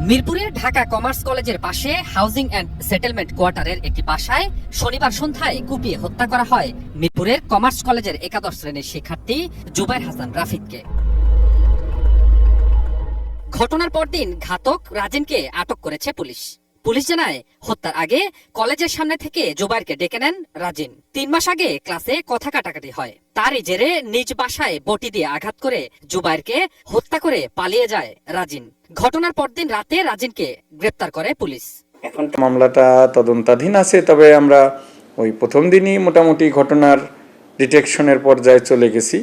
মিরপুরের ঢাকা কমার্স কলেজের পাশে হাউজিং অ্যান্ড সেটেলমেন্ট কোয়ার্টারের একটি বাসায় শনিবার সন্ধ্যায় কুপিয়ে হত্যা করা হয় মিরপুরের কমার্স কলেজের একাদশ শ্রেণির শিক্ষার্থী জুবাইর হাসান রাফিদকে ঘটনার পরদিন ঘাতক রাজেনকে আটক করেছে পুলিশ। পুলিশ জানায়, হত্যার আগে কলেজের সামনে থেকে জুবাইরকে ডেকে নেন রাজিন। তিন মাস আগে ক্লাসে কথা কাটাকাটি হয়। তারই জেরে নিজ বাসায় বটি দিয়ে আঘাত করে জুবাইরকে হত্যা করে পালিয়ে যায় রাজিন। ঘটনার পরদিন রাতে রাজিনকে গ্রেপ্তার করে পুলিশ। এখন মামলাটা তদন্তাধীন আছে, তবে আমরা ওই প্রথম দিনই মোটামুটি ঘটনার ডিটেকশনের পর্যায়ে চলে গেছি।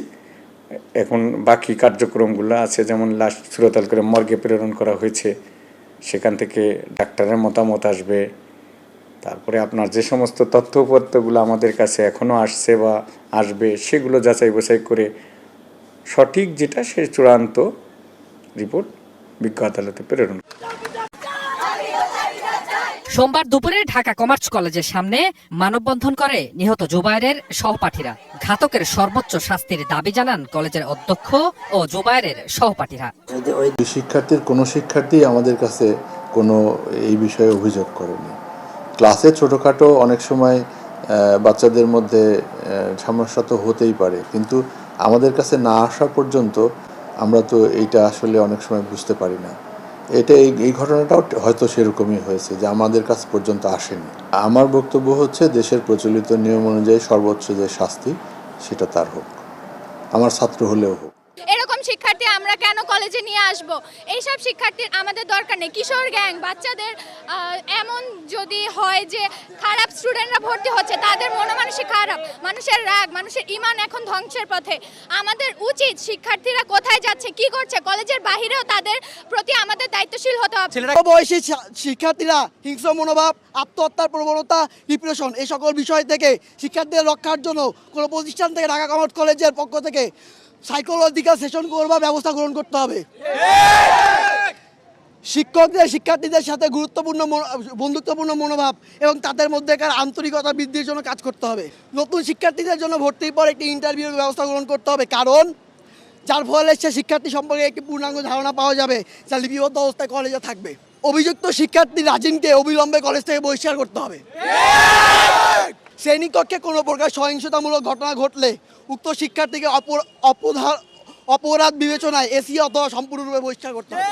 এখন বাকি কার্যক্রমগুলো আছে, যেমন লাশ সুরতাল করে মর্গে প্রেরণ করা হয়েছে। সেখান থেকে ডাক্তারের মতামত আসবে। তারপরে আপনার যে সমস্ত তথ্য তথ্যপত্রগুলো আমাদের কাছে এখনও আসছে বা আসবে, সেগুলো যাচাই বাছাই করে সঠিক যেটা সে চূড়ান্ত রিপোর্ট বিজ্ঞ আদালতে প্রেরণ সোমবার দুপুরে ঢাকা কমার্স কলেজের সামনে মানববন্ধন করে নিহত জুবাইরের সহপাঠীরা। ঘাতকের সর্বোচ্চ শাস্তির দাবি জানান কলেজের অধ্যক্ষ ও জুবাইরের সহপাঠীরা। ওই শিক্ষার্থীর কোনো শিক্ষার্থী আমাদের কাছে কোনো এই বিষয়ে অভিযোগ করেনি। ক্লাসে ছোটোখাটো অনেক সময় বাচ্চাদের মধ্যে সমস্যা তো হতেই পারে। কিন্তু আমাদের কাছে না আসা পর্যন্ত আমরা তো এইটা আসলে অনেক সময় বুঝতে পারি না। এটা এই ঘটনাটাও হয়তো সেরকমই হয়েছে যে আমাদের কাছ পর্যন্ত আসেনি। আমার বক্তব্য হচ্ছে দেশের প্রচলিত নিয়ম অনুযায়ী সর্বোচ্চ যে শাস্তি, সেটা তার হোক। আমার ছাত্র হলেও হোক। শিক্ষার্থী আমরা কেন কলেজে নিয়ে আসব? এইসব শিক্ষার্থীর আমাদের দরকার নেই। কিশোর গ্যাং বাচ্চাদের এমন যদি হয় যে খারাপ স্টুডেন্টরা ভর্তি হচ্ছে, তাদের মনোমানসিক খারাপ, মানুষের রাগ, মানুষের ইমান এখন ধ্বংসের পথে। আমাদের উচিত শিক্ষার্থীরা কোথায় যাচ্ছে, কি করছে কলেজের বাহিরেও তাদের প্রতি আমাদের দায়িত্বশীল হতে হবে। বয়সী শিক্ষার্থীরা হিংস্র মনোভাব, আত্মহত্যার প্রবণতা ডিপ্রেশন এই সকল বিষয় থেকে শিক্ষার্থীদের রক্ষার জন্য কোনো প্রতিষ্ঠান থেকে ঢাকা কমার্স কলেজের পক্ষ থেকে সাইকোলজিক্যাল সেশন করবার ব্যবস্থা গ্রহণ করতে হবে। শিক্ষকদের, শিক্ষার্থীদের সাথে গুরুত্বপূর্ণ বন্ধুত্বপূর্ণ মনোভাব এবং তাদের মধ্যেকার আন্তরিকতা বৃদ্ধির জন্য কাজ করতে হবে। নতুন শিক্ষার্থীদের জন্য ভর্তির পর একটি ইন্টারভিউর ব্যবস্থা গ্রহণ করতে হবে। কারণ, যার ফলে সে শিক্ষার্থী সম্পর্কে একটি পূর্ণাঙ্গ ধারণা পাওয়া যাবে, যা লিপিবদ্ধ অবস্থায় কলেজে থাকবে। অভিযুক্ত শিক্ষার্থী রাজিনকে অবিলম্বে কলেজ থেকে বহিষ্কার করতে হবে। শ্রেণীকক্ষে কোনো প্রকার সহিংসতামূলক ঘটনা ঘটলে উক্ত শিক্ষার্থীকে অপরাধ বিবেচনায় এসি অথবা সম্পূর্ণরূপে বহিষ্কার করতে হবে।